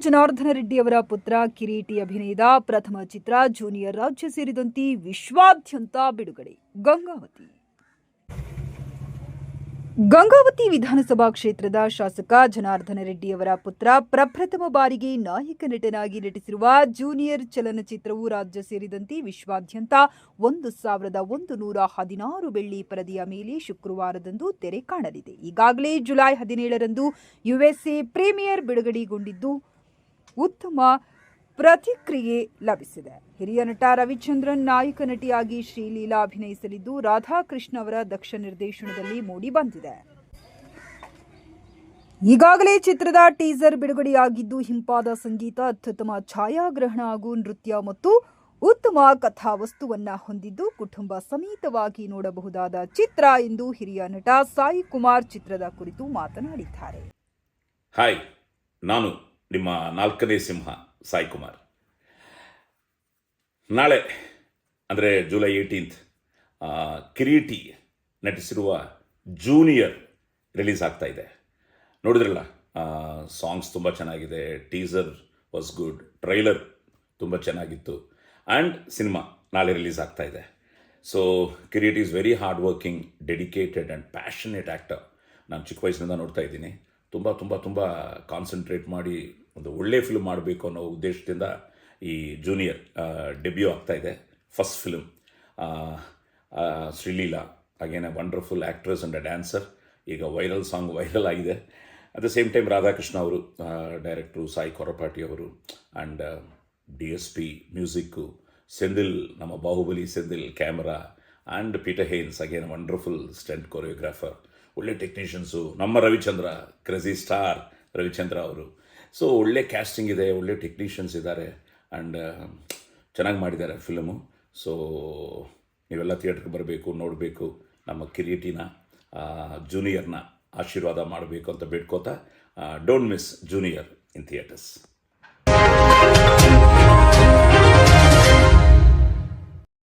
ಜನಾರ್ದನ ರೆಡ್ಡಿ ಅವರ ಪುತ್ರ ಕಿರೀಟಿ ಅಭಿನಯದ ಪ್ರಥಮ ಚಿತ್ರ ಜೂನಿಯರ್ ರಾಜ್ಯ ಸೇರಿದಂತೆ ವಿಶ್ವಾದ್ಯಂತ ಬಿಡುಗಡೆ. ಗಂಗಾವತಿ. ಗಂಗಾವತಿ ವಿಧಾನಸಭಾ ಕ್ಷೇತ್ರದ ಶಾಸಕ ಜನಾರ್ದನ ರೆಡ್ಡಿ ಅವರ ಪುತ್ರ ಪ್ರಪ್ರಥಮ ಬಾರಿಗೆ ನಾಯಕ ನಟನಾಗಿ ನಟಿಸಿರುವ ಜೂನಿಯರ್ ಚಲನಚಿತ್ರವು ರಾಜ್ಯ ಸೇರಿದಂತೆ ವಿಶ್ವಾದ್ಯಂತ ಒಂದು ಸಾವಿರದ ಒಂದು ನೂರ ಹದಿನಾರು ಬೆಳ್ಳಿ ಪರದೆಯ ಮೇಲೆ ಶುಕ್ರವಾರದಂದು ತೆರೆ ಕಾಣಲಿದೆ. ಈಗಾಗಲೇ ಜುಲೈ ಹದಿನೇಳರಂದು ಯುಎಸ್ಎ ಪ್ರೀಮಿಯರ್ ಬಿಡುಗಡೆಗೊಂಡಿದ್ದು ಉತ್ತಮ ಪ್ರತಿಕ್ರಿಯೆ ಲಭಿಸಿದೆ. ಹಿರಿಯ ನಟ ರವಿಚಂದ್ರನ್ ನಾಯಕ ನಟಿಯಾಗಿ ಶ್ರೀಲೀಲಾ ಅಭಿನಯಿಸಲಿದ್ದು ರಾಧಾಕೃಷ್ಣ ಅವರ ದಕ್ಷ ನಿರ್ದೇಶನದಲ್ಲಿ ಮೂಡಿ ಬಂದಿದೆ. ಈಗಾಗಲೇ ಚಿತ್ರದ ಟೀಸರ್ ಬಿಡುಗಡೆಯಾಗಿದ್ದು ಹಿಂಪಾದ ಸಂಗೀತ, ಅತ್ಯುತ್ತಮ ಛಾಯಾಗ್ರಹಣ ಹಾಗೂ ನೃತ್ಯ ಮತ್ತು ಉತ್ತಮ ಕಥಾವಸ್ತುವನ್ನ ಹೊಂದಿದ್ದು ಕುಟುಂಬ ಸಮೇತವಾಗಿ ನೋಡಬಹುದಾದ ಚಿತ್ರ ಎಂದು ಹಿರಿಯ ನಟ ಸಾಯಿ ಕುಮಾರ್ ಚಿತ್ರದ ಕುರಿತು ಮಾತನಾಡಿದ್ದಾರೆ. ಹಾಯ್ ನಾನು ನಿಮ್ಮ ನಾಲ್ಕನೇ ಸಿಂಹ. ಸಾಯಿ ಕುಮಾರ್. ನಾಳೆ, ಅಂದರೆ ಜುಲೈ ಏಯ್ಟೀನ್ತ್ ಕಿರೀಟಿ ನಟಿಸಿರುವ ಜೂನಿಯರ್ ರಿಲೀಸ್ ಆಗ್ತಾ ಇದೆ. ನೋಡಿದ್ರಲ್ಲ ಸಾಂಗ್ಸ್ ತುಂಬ ಚೆನ್ನಾಗಿದೆ ಟೀಸರ್ ವಾಸ್ ಗುಡ್ ಟ್ರೈಲರ್ ತುಂಬ ಚೆನ್ನಾಗಿತ್ತು ಆ್ಯಂಡ್ ಸಿನಿಮಾ ನಾಳೆ ರಿಲೀಸ್ ಆಗ್ತಾ ಇದೆ. So Kireeti is very hard working dedicated and passionate actor ನಾನು ಚಿಕ್ಕ ವಯಸ್ಸಿನಿಂದ ನೋಡ್ತಾ ಇದ್ದೀನಿ. ತುಂಬ ತುಂಬ ತುಂಬ ಕಾನ್ಸಂಟ್ರೇಟ್ ಮಾಡಿ ಒಂದು ಒಳ್ಳೆ ಫಿಲ್ಮ್ ಮಾಡಬೇಕು ಅನ್ನೋ ಉದ್ದೇಶದಿಂದ ಈ ಜೂನಿಯರ್ ಡೆಬ್ಯೂ ಆಗ್ತಾ ಇದೆ. ಫಸ್ಟ್ ಫಿಲ್ಮ್ ಶ್ರೀಲೀಲಾ ಹಾಗೇನೆ wonderful actress and a dancer ಈಗ ವೈರಲ್ ಸಾಂಗ್ ವೈರಲ್ ಆಗಿದೆ. At the same time Radhakrishna ಅವರು ಡೈರೆಕ್ಟ್ರು ಸಾಯಿ ಕೊರಪಾಟಿ ಅವರು and D S P music Senthil ನಮ್ಮ Baahubali Senthil camera and Peter Hein again wonderful stunt choreographer ಒಳ್ಳೆ technicians ನಮ್ಮ Ravichandra ಕ್ರೆಜಿ star Ravichandra ಅವರು. So ಒಳ್ಳೆ casting ಇದೆ, ಒಳ್ಳೆ ಟೆಕ್ನಿಷಿಯನ್ಸ್ ಇದ್ದಾರೆ ಆ್ಯಂಡ್ ಚೆನ್ನಾಗಿ ಮಾಡಿದ್ದಾರೆ ಫಿಲಮು ಸೊ ನೀವೆಲ್ಲ ಥಿಯೇಟ್ರಿಗೆ ಬರಬೇಕು, ನೋಡಬೇಕು, ನಮ್ಮ ಕಿರೀಟಿನ ಜೂನಿಯರ್ನ ಆಶೀರ್ವಾದ ಮಾಡಬೇಕು ಅಂತ ಬೇಡ್ಕೋತಾ don't miss Junior in theatres